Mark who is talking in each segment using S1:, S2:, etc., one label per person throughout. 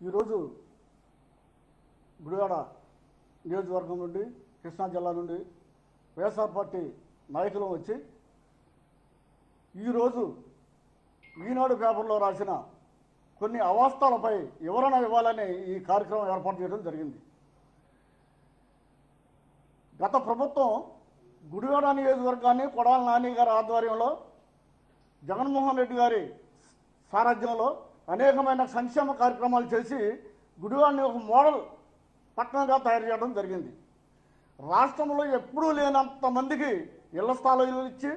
S1: ఈరోజు గుడివాడ నియోజకవర్గం నుండి కృష్ణా జిల్లా నుండి వైఎస్ఆర్ పార్టీ నాయకులు వచ్చి ఈరోజు ఈనాడు పేపర్లో రాసిన కొన్ని అవాస్థలపై వివరణ ఇవ్వాలని ఈ కార్యక్రమం ఏర్పాటు చేయడం జరిగింది. గత ప్రభుత్వం గుడివాడ నియోజకవర్గాన్ని కొడాల నాని గారి ఆధ్వర్యంలో జగన్మోహన్ రెడ్డి గారి సారథ్యంలో అనేకమైన సంక్షేమ కార్యక్రమాలు చేసి గుడివాడిని ఒక మోడల్ పట్టణంగా తయారు చేయడం జరిగింది. రాష్ట్రంలో ఎప్పుడూ లేనంత మందికి ఇళ్ళ స్థలాలు ఇచ్చి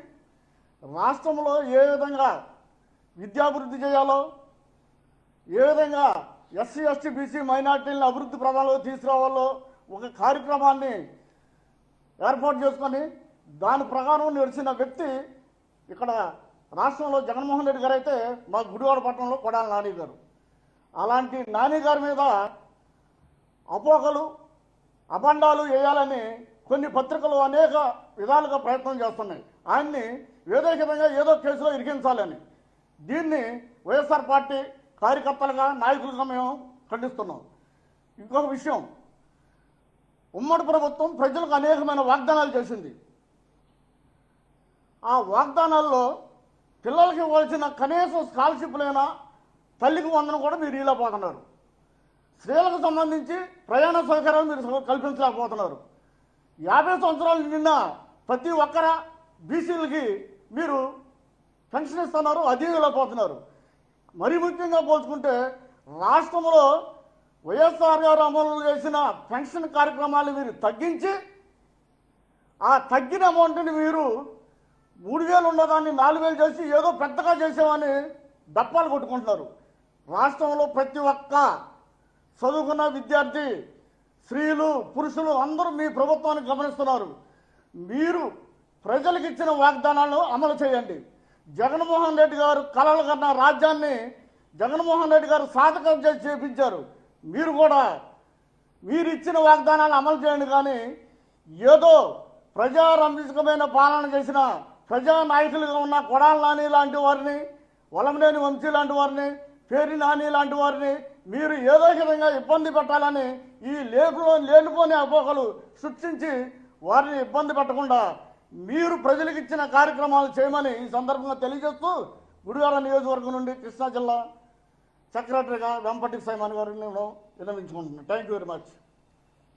S1: రాష్ట్రంలో ఏ విధంగా విద్యాభివృద్ధి చేయాలో ఏ విధంగా ఎస్సీ ఎస్టీ బీసీ మైనార్టీలను అభివృద్ధి ప్రధానంలో తీసుకురావాలో ఒక కార్యక్రమాన్ని ఏర్పాటు చేసుకొని దాని ప్రకారం నడిచిన వ్యక్తి ఇక్కడ రాష్ట్రంలో జగన్మోహన్ రెడ్డి గారు అయితే మా గుడివాడ పట్టణంలో కొడాలి నాని గారు. అలాంటి నాని గారి మీద అపోకలు అబండాలు వేయాలని కొన్ని పత్రికలు అనేక విధాలుగా ప్రయత్నం చేస్తున్నాయి. ఆయన్ని ఏదో విధంగా ఏదో కేసులో ఇరికించాలని. దీన్ని వైఎస్ఆర్ పార్టీ కార్యకర్తలుగా నాయకులుగా మేము ఖండిస్తున్నాం. ఇంకొక విషయం. ఉమ్మడి ప్రభుత్వం ప్రజలకు అనేకమైన వాగ్దానాలు చేసింది. ఆ వాగ్దానాల్లో పిల్లలకి ఇవ్వాల్సిన కనీసం స్కాలర్షిప్లైనా తల్లికి వందను కూడా మీరు ఇవ్వలేకపోతున్నారు. స్త్రీలకు సంబంధించి ప్రయాణ సౌకర్యాలు మీరు కల్పించలేకపోతున్నారు. యాభై సంవత్సరాలు నిన్న ప్రతి ఒక్కర బీసీలకి మీరు పెన్షన్ ఇస్తున్నారు అది పోతున్నారు మరీ ముఖ్యంగా పోల్చుకుంటే రాష్ట్రంలో వైఎస్ఆర్ గారు అమలు చేసిన పెన్షన్ కార్యక్రమాలు మీరు తగ్గించి ఆ తగ్గిన అమౌంట్ని మీరు మూడు వేలు ఉన్నదాన్ని నాలుగు వేలు చేసి ఏదో పెద్దగా చేసామని దప్పాలు కొట్టుకుంటున్నారు. రాష్ట్రంలో ప్రతి ఒక్క చదువుకున్న విద్యార్థి స్త్రీలు పురుషులు అందరూ మీ ప్రభుత్వాన్ని గమనిస్తున్నారు. మీరు ప్రజలకు ఇచ్చిన వాగ్దానాలను అమలు చేయండి. జగన్మోహన్ రెడ్డి గారు కలలు కన్న రాజ్యాన్ని జగన్మోహన్ రెడ్డి గారు సాధకం చేసి చేపించారు. మీరు కూడా మీరు ఇచ్చిన వాగ్దానాలు అమలు చేయండి కానీ ఏదో ప్రజారంభికమైన పాలన చేసిన ప్రజా నాయకులుగా ఉన్న కొడాల నాని లాంటి వారిని వలంనేని వంశీ లాంటి వారిని పేరి నాని లాంటి వారిని మీరు ఏదో విధంగా ఇబ్బంది పెట్టాలని ఈ లేకులో లేనిపోని అపోహలు సృష్టించి వారిని ఇబ్బంది పెట్టకుండా మీరు ప్రజలకు ఇచ్చిన కార్యక్రమాలు చేయమని ఈ సందర్భంగా తెలియజేస్తూ గుడివాడ నియోజకవర్గం నుండి కృష్ణా జిల్లా సెక్రటరీగా వెంపటి సైమాన్ గారిని నేను విన్నవించుకుంటున్నాను. Thank you very much